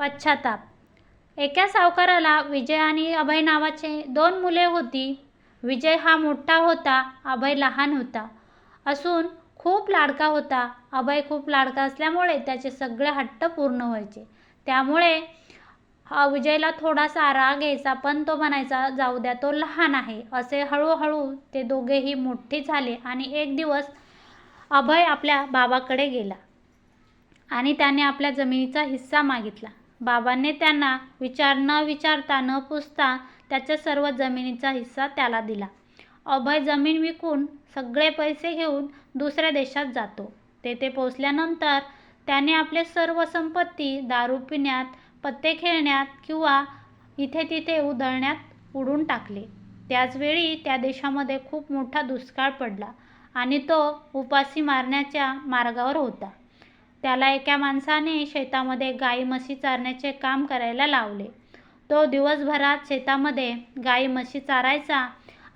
पश्चाताप. एका सावकाराला विजय आणि अभय नावाचे दोन मुले होती. विजय हा मोठा होता अभय लहान होता. असून खूप लाडका होता. अभय खूप लाडका असल्यामुळे त्याचे सगळे हट्ट पूर्ण व्हायचे. त्यामुळे विजयला थोडासा राग यायचा पण तो म्हणायचा जाऊ द्या तो लहान आहे. असे हळूहळू ते दोघेही मोठे झाले आणि एक दिवस अभय आपल्या बाबाकडे गेला आणि त्याने आपल्या जमिनीचा हिस्सा मागितला. बाबांनी त्यांना विचार न विचारता न पुसता त्याच्या सर्व जमिनीचा हिस्सा त्याला दिला. अभय जमीन विकून सगळे पैसे घेऊन दुसऱ्या देशात जातो. तेथे पोचल्यानंतर त्याने आपले सर्व संपत्ती दारू पिण्यात पत्ते खेळण्यात किंवा इथे तिथे उधळण्यात उडून टाकले. त्याचवेळी त्या देशामध्ये खूप मोठा दुष्काळ पडला आणि तो उपासी मारण्याच्या मार्गावर होता. त्याला एका माणसाने शेतामध्ये गाई म्हशी चारण्याचे काम करायला लावले. तो दिवसभरात शेतामध्ये गाई म्हशी चारायचा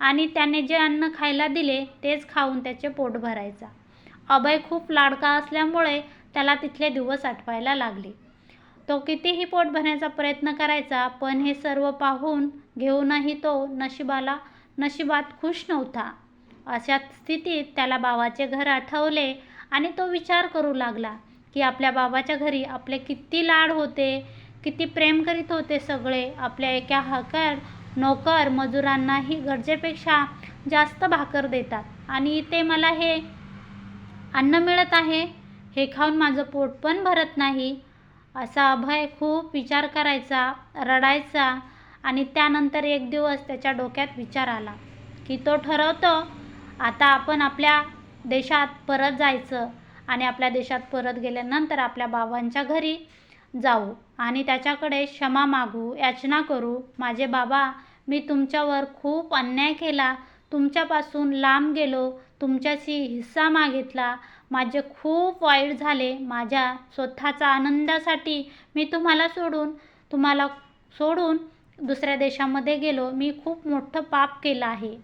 आणि त्याने जे अन्न खायला दिले तेच खाऊन त्याचे पोट भरायचा. अभय खूप लाडका असल्यामुळे त्याला तिथले दिवस आठवायला लागले. तो कितीही पोट भरण्याचा प्रयत्न करायचा पण हे सर्व पाहून घेऊनही तो नशिबाला नशिबात खुश नव्हता. अशा स्थितीत त्याला बाबाचे घर आठवले आणि तो विचार करू लागला. की आपल्या बाबाच्या घरी आपले किती लाड होते किती प्रेम करीत होते सगळे. आपल्या एका हकर नोकर मजुरांनाही गरजेपेक्षा जास्त भाकर देतात. आणि इथे मला हे अन्न मिळत आहे हे खाऊन माझं पोट पण भरत नाही असा अभय खूप विचार करायचा रडायचा आणि त्यानंतर एक दिवस त्याच्या डोक्यात विचार आला की तो ठरवतो आता आपण आपल्या देशात परत जायचं. आणि आपल्या देशात परत गेल्यानंतर आपल्या बाबांच्या घरी जाऊ. आणि त्याच्याकडे क्षमा मागू याचना करू. माझे बाबा मी तुमच्यावर खूप अन्याय केला. तुमच्यापासून लांब गेलो. तुमच्याशी हिस्सा मागितला. माझे खूप वाईट झाले. माझ्या स्वतःचा आनंदासाठी मी तुम्हाला सोडून तुम्हाला सोडून दुसऱ्या देशामध्ये गेलो. मी खूप मोठं पाप केलं आहे.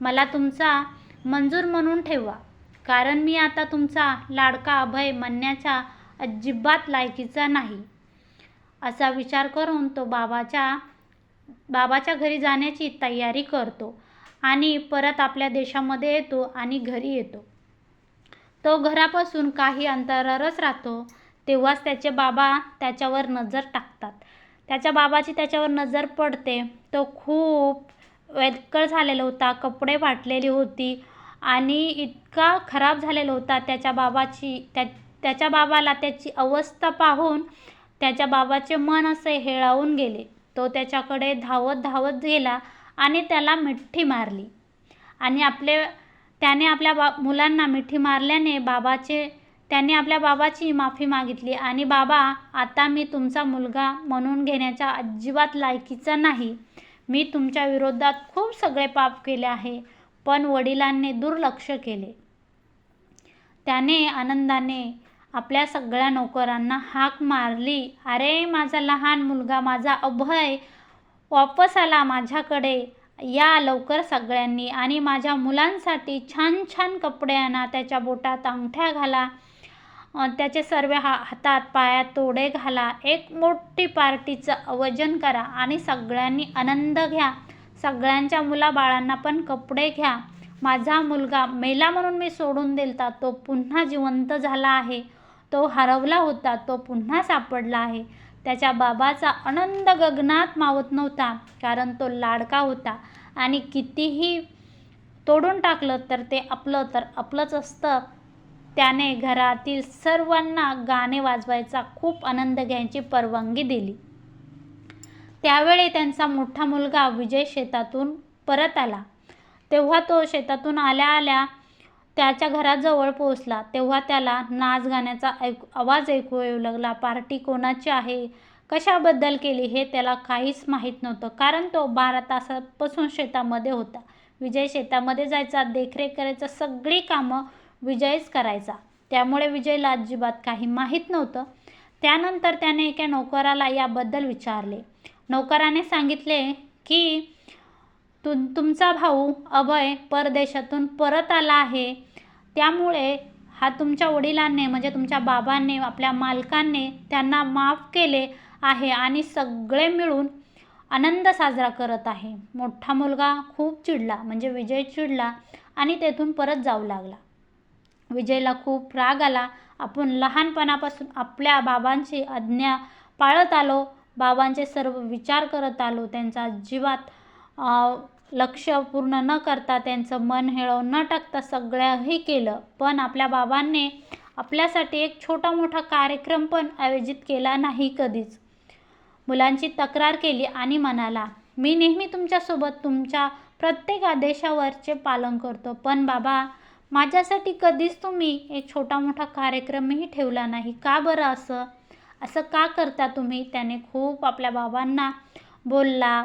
मला तुमचा मंजूर म्हणून ठेवा. कारण मी आता तुमचा लाडका अभय म्हणण्याच्या अजिबात लायकीचा नाही. असा विचार करून तो बाबाच्या बाबाच्या घरी जाण्याची तयारी करतो आणि परत आपल्या देशामध्ये येतो आणि घरी येतो. तो घरापासून काही अंतरावरच राहतो. तेव्हाच त्याचे बाबा त्याच्यावर नजर टाकतात. त्याच्या बाबाची त्याच्यावर नजर पडते. तो खूप वेदकळ झालेला होता. कपडे फाटलेली होती. आणि इतका खराब झालेला होता त्याच्या बाबाची त्या त्याच्या बाबाला त्याची अवस्था पाहून त्याच्या बाबाचे मन असे हेळावून गेले. तो त्याच्याकडे धावत धावत गेला आणि त्याला मिठी मारली. आणि आपले त्याने आपल्या बा मुलांना मिठी मारल्याने बाबाचे त्याने आपल्या बाबाची माफी मागितली. आणि बाबा आता मी तुमचा मुलगा म्हणून घेण्याच्या अजिबात लायकीचा नाही. मी तुमच्या विरोधात खूप सगळे पाप केले आहे. पण वडिलांनी दुर्लक्ष केले. त्याने आनंदाने आपल्या सगळ्या नोकरांना हाक मारली. अरे माझा लहान मुलगा माझा अभय वापस आला माझ्याकडे. या लवकर सगळ्यांनी आणि माझ्या मुलांसाठी छान छान कपडे आणा. त्याच्या बोटात अंगठ्या घाला. त्याचे सर्व हा हातात पायात तोडे घाला. एक मोठी पार्टीचं आयोजन करा आणि सगळ्यांनी आनंद घ्या. सगळ्यांच्या मुलाबाळांना पण कपडे घ्या. माझा मुलगा मेला म्हणून मी सोडून दिलता. तो पुन्हा जिवंत झाला आहे. तो हरवला होता. तो पुन्हा सापडला आहे. त्याच्या बाबाचा आनंद गगनात मावत नव्हता कारण तो लाडका होता. आणि कितीही तोडून टाकलं तर ते आपलं तर आपलंच असतं. त्याने घरातील सर्वांना गाणे वाजवायचा खूप आनंद घ्यायची परवानगी दिली. त्यावेळी त्यांचा मोठा मुलगा विजय शेतातून परत आला. तेव्हा तो शेतातून आल्या आल्या त्याच्या घराजवळ पोहोचला. तेव्हा त्याला नाच गाण्याचा ऐकू आवाज ऐकू येऊ लागला. पार्टी कोणाची आहे? कशाबद्दल केली? हे त्याला काहीच माहीत नव्हतं. कारण तो बारा तासापासून शेतामध्ये होता. विजय शेतामध्ये जायचा. देखरेख करायचा. सगळी कामं विजयच करायचा. त्यामुळे विजयला अजिबात काही माहीत नव्हतं. त्यानंतर त्याने एका नोकराला याबद्दल विचारले. नोकराने सांगितले की तु तुमचा भाऊ अभय परदेशातून परत आला आहे. त्यामुळे हा तुमच्या वडिलांनी म्हणजे तुमच्या बाबांनी आपल्या मालकांनी त्यांना माफ केले आहे आणि सगळे मिळून आनंद साजरा करत आहे. मोठा मुलगा खूप चिडला म्हणजे विजय चिडला आणि तेथून परत जाऊ लागला. विजयला खूप राग आला. आपण लहानपणापासून आपल्या बाबांची आज्ञा पाळत आलो. बाबांचे सर्व विचार करत आलो. त्यांचा अजिबात लक्ष पूर्ण न करता त्यांचं मन हेळवून न टाकता सगळंही केलं. पण आपल्या बाबांनी आपल्यासाठी एक छोटा मोठा कार्यक्रम पण आयोजित केला नाही कधीच. मुलांची तक्रार केली आणि म्हणाला मी नेहमी तुमच्यासोबत तुमच्या प्रत्येक आदेशावरचे पालन करतो पण बाबा माझ्यासाठी कधीच तुम्ही एक छोटा मोठा कार्यक्रमही ठेवला नाही. का बरं असं? असं का करता तुम्ही? त्याने खूप आपल्या बाबांना बोलला.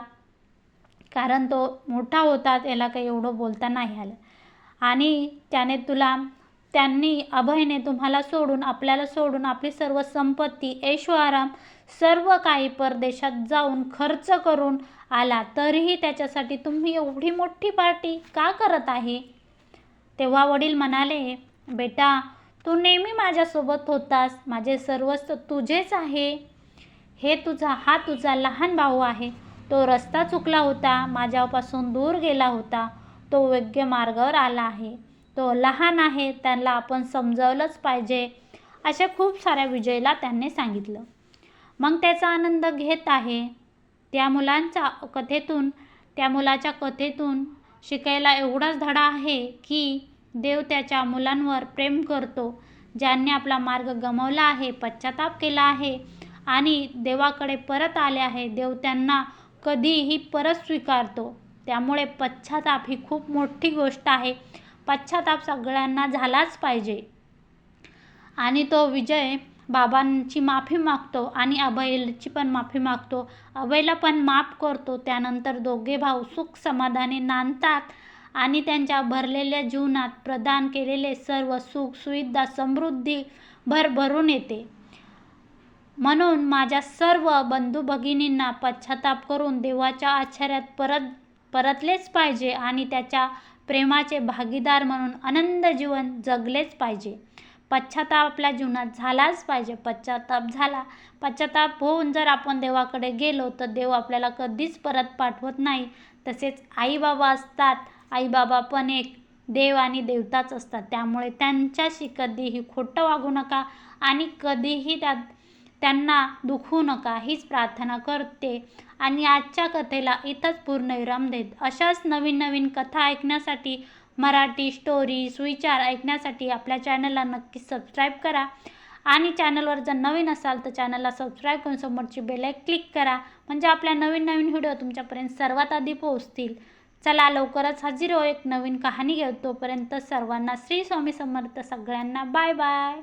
कारण तो मोठा होता त्याला काही एवढं बोलता नाही आलं. आणि त्याने तुला त्यांनी अभयने तुम्हाला सोडून आपल्याला सोडून आपली सर्व संपत्ती ऐशोआराम सर्व काही परदेशात जाऊन खर्च करून आला. तरीही त्याच्यासाठी तुम्ही एवढी मोठी पार्टी का करत आहे? तेव्हा वडील म्हणाले बेटा तू नेहमी माझ्यासोबत होतास. माझे सर्वस्व तुझेच आहे. हे तुझा हा तुझा लहान भाऊ आहे. तो रस्ता चुकला होता. माझ्यापासून दूर गेला होता. तो योग्य मार्गावर आला आहे. तो लहान आहे. त्याला आपण समजावलंच पाहिजे. अशा खूप साऱ्या विजयला त्यांनी सांगितलं. मग त्याचा आनंद घेत आहे. त्या मुलांच्या कथेतून त्या मुलाच्या कथेतून शिकायला एवढाच धडा आहे की देव त्याच्या मुलांवर प्रेम करतो ज्यांनी आपला मार्ग गमावला आहे पश्चाताप केला आहे आणि देवाकडे परत आले आहे देव त्यांना कधीही परत स्वीकारतो. त्यामुळे पश्चाताप ही खूप मोठी गोष्ट आहे. पश्चाताप सगळ्यांना झालाच पाहिजे. आणि तो विजय बाबांची माफी मागतो आणि अभयची पण माफी मागतो. अभयला पण माफ करतो. त्यानंतर दोघे भाऊ सुख समाधानी नांदतात. आणि त्यांच्या भरलेल्या जीवनात प्रदान केलेले सर्व सुख सुविधा समृद्धी भरभरून येते. म्हणून माझ्या सर्व बंधू भगिनींना पश्चाताप करून देवाच्या आश्चर्यात परत परतलेच पाहिजे आणि त्याच्या प्रेमाचे भागीदार म्हणून आनंद जीवन जगलेच पाहिजे. पश्चाताप आपल्या जीवनात झालाच पाहिजे. पश्चाताप झाला पश्चाताप होऊन जर आपण देवाकडे गेलो तर देव आपल्याला कधीच परत पाठवत नाही. तसेच आई बाबा असतात आई बाबा पण एक देव आणि देवताच असतात. त्यामुळे त्यांच्याशी कधीही खोटं वागू नका आणि कधीही त्यात त्यांना दुखू नका. हीच प्रार्थना करते आणि आजच्या कथेला इथंच पूर्णविराम देत. अशाच नवीन नवीन कथा ऐकण्यासाठी मराठी स्टोरी सुविचार ऐकण्यासाठी आपल्या चॅनलला नक्की सबस्क्राईब करा. आणि चॅनलवर जर नवीन असाल तर चॅनलला सबस्क्राईब करून समोरची बेल क्लिक करा. म्हणजे आपल्या नवीन नवीन व्हिडिओ तुमच्यापर्यंत सर्वात आधी पोहोचतील. चला लवकरच हजीर हो एक नवीन कहाणी घेऊ. तोपर्यंत सर्वांना श्री स्वामी समर्थ सगळ्यांना बाय बाय.